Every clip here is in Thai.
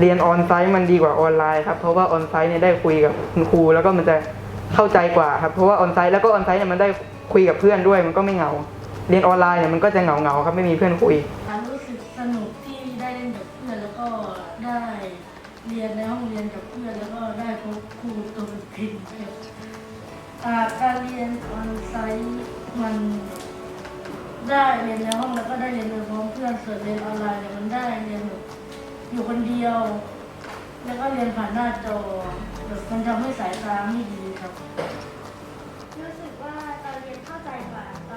เรียนออนไซต์มันดีกว่าออนไลน์ครับเพราะว่าออนไซต์เนี่ยได้คุยกับคุณครู แล้วก็มันจะเข้าใจกว่าครับเพราะว่าออนไซต์แล้วก็ออนไซต์เนี่ยมันได้คุยกับเพื่อนด้วยมันก็ไม่เหงา เรียนออนไลน์เนี่ยมันก็จะเหงาเหงาครับไม่มีเพื่อนคุยรู้สึกสนุกที่ได้เล่นกับเพื่อนแล้วก็ได้เรียนในห้องเรียนกับเพื่อนแล้วก็ได้พบครูตัวเป็นๆครับการเรียนออนไซต์มันได้เรียนในห้องแล้วก็ได้เรียนโดยพร้อมเพื่อนส่วนเรียนออนไลน์เนี่ยมันได้เรียนแบบ อยู่คนเดียว แล้วก็เรียนผ่านหน้าจอแบบมันทำให้สายตาไม่ดีครับ รู้สึกว่าตอนเรียนเข้าใจกว่าต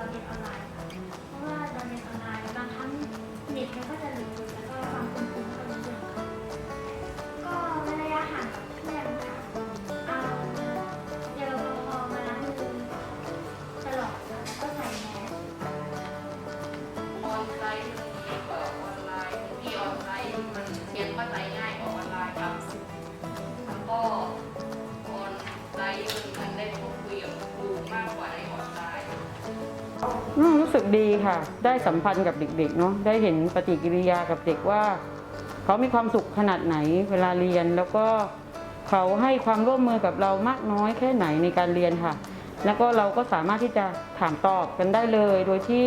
อืมรู้สึกดีค่ะ ได้สัมพันธ์กับเด็กๆเนาะได้เห็นปฏิกิริยากับเด็กว่า เขามีความสุขขนาดไหนเวลาเรียนแล้วก็เขาให้ความร่วมมือกับเรามากน้อยแค่ไหนในการเรียนค่ะ แล้วก็เราก็สามารถที่จะถามตอบกันได้เลย โดยที่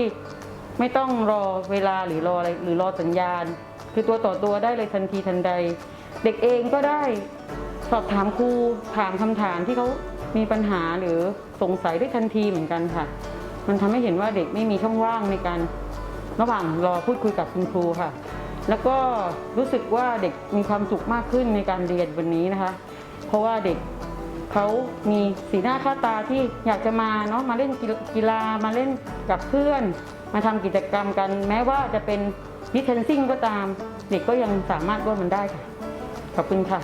ไม่ต้องรอเวลาหรือรออะไรหรือรอสัญญาณ คือตัวต่อตัวได้เลยทันทีทันใด เด็กเองก็ได้สอบถามครูถามคำถามที่เขามีปัญหาหรือสงสัยได้ทันทีเหมือนกันค่ะ มันทำให้เห็นว่าเด็กไม่มีช่องว่างในการระหว่างรอพูดคุยกับคุณครูค่ะ แล้วก็รู้สึกว่าเด็กมีความสุขมากขึ้นในการเรียนวันนี้นะคะ เพราะว่าเด็กเขามีสีหน้าค่าตาที่อยากจะมาเนาะมาเล่นกีฬามาเล่นกับเพื่อน มาทำกิจกรรมกัน แม้ว่าจะเป็นดิเทนซิ่งก็ตาม เด็กก็ยังสามารถร่วมมันได้ค่ะ ขอบคุณค่ะ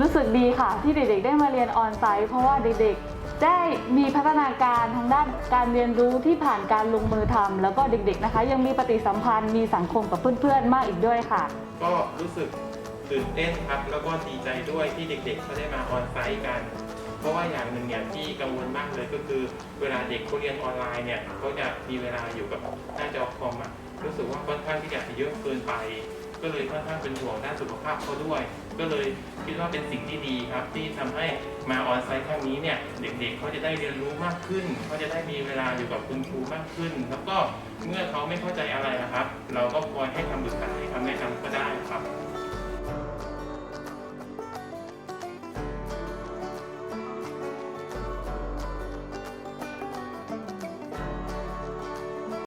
รู้สึกดีค่ะที่เด็กๆได้มาเรียนออนไซต์เพราะว่าเด็กๆ ได้มีพัฒนาการทางด้านการเรียนรู้ที่ผ่านการลงมือทำแล้วก็เด็กๆนะคะ ยังมีปฏิสัมพันธ์มีสังคมกับเพื่อนๆ มากอีกด้วยค่ะ ก็รู้สึกตื่นเต้นครับแล้วก็ดีใจด้วยที่เด็กๆเขาได้มาออนไซต์กัน เพราะว่าอย่างหนึ่งเนี่ยที่กังวลมากเลยก็คือ เวลาเด็กเขาเรียนออนไลน์เนี่ยเขาจะมีเวลาอยู่กับหน้าจอคอมอะรู้สึกว่าค่อนข้างที่จะเยอะเกินไป ก็เลยค่อนข้างเป็นห่วงด้านสุขภาพเขาด้วย ก็เลยคิดว่าเป็นสิ่งที่ดีครับที่ทำให้ มาออนไซต์ครั้งนี้เนี่ยเด็กๆเขาจะได้เรียนรู้มากขึ้นเขาจะได้มีเวลาอยู่กับคุณครูมากขึ้น แล้วก็เมื่อเขาไม่เข้าใจอะไรนะครับ เราก็คอยให้คำปรึกษาให้คำแนะนำก็ได้ครับ